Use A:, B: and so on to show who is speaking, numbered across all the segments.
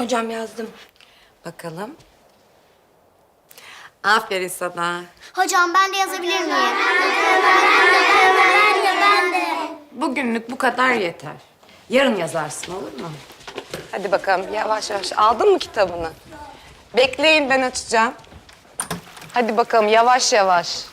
A: Hocam yazdım.
B: Bakalım. Aferin sana.
C: Hocam ben de yazabilir miyim? Ben de, ben de.
B: Bugünlük bu kadar yeter. Yarın yazarsın olur mu? Hadi bakalım yavaş yavaş. Aldın mı kitabını? Bekleyin ben açacağım. Hadi bakalım yavaş yavaş.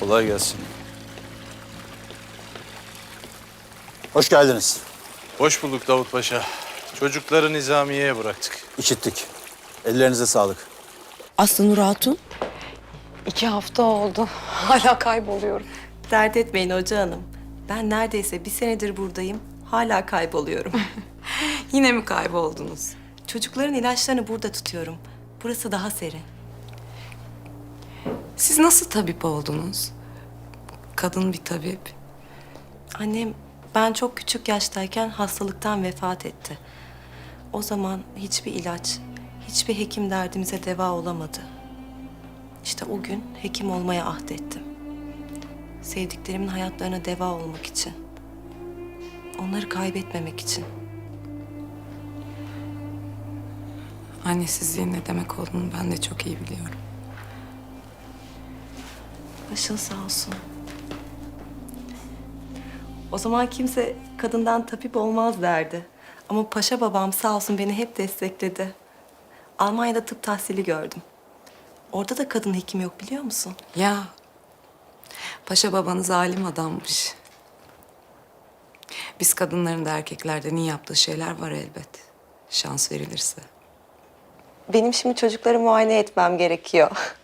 D: Kolay gelsin. Hoş geldiniz.
E: Hoş bulduk Davut Paşa. Çocukları nizamiyeye bıraktık.
D: İşittik. Ellerinize sağlık.
F: Aslı Nur Hatun.
B: İki hafta oldu. Hala kayboluyorum.
F: Dert etmeyin hoca hanım. Ben neredeyse bir senedir buradayım. Hala kayboluyorum.
B: Yine mi kayboldunuz?
F: Çocukların ilaçlarını burada tutuyorum. Burası daha serin.
B: Siz nasıl tabip oldunuz? Kadın bir tabip.
F: Annem ben çok küçük yaştayken hastalıktan vefat etti. O zaman hiçbir ilaç, hiçbir hekim derdimize deva olamadı. İşte o gün hekim olmaya ahdettim. Sevdiklerimin hayatlarına deva olmak için. Onları kaybetmemek için.
B: Annesizliğin ne demek olduğunu ben de çok iyi biliyorum.
F: Başın sağ olsun. O zaman kimse kadından tapip olmaz derdi. Ama paşa babam sağ olsun beni hep destekledi. Almanya'da tıp tahsili gördüm. Orada da kadın hekim yok biliyor musun?
B: Ya paşa babanız zalim adammış. Biz kadınların da erkeklerden iyi yaptığı şeyler var elbet. Şans verilirse.
F: Benim şimdi çocukları muayene etmem gerekiyor.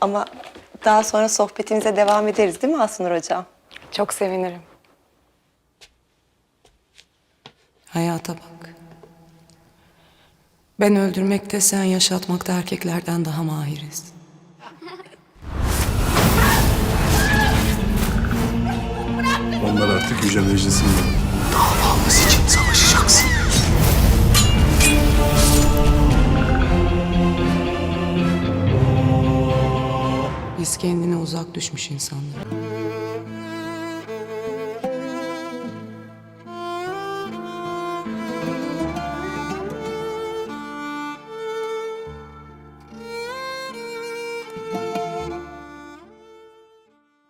F: Ama daha sonra sohbetimize devam ederiz değil mi Asnur Hocam?
B: Çok sevinirim. Hayata bak. Ben öldürmekte, sen yaşatmakta erkeklerden daha mahiriz.
G: Onlar artık Yüce Meclisi'nde.
H: Davamız için
B: Biz kendine uzak düşmüş insanlar.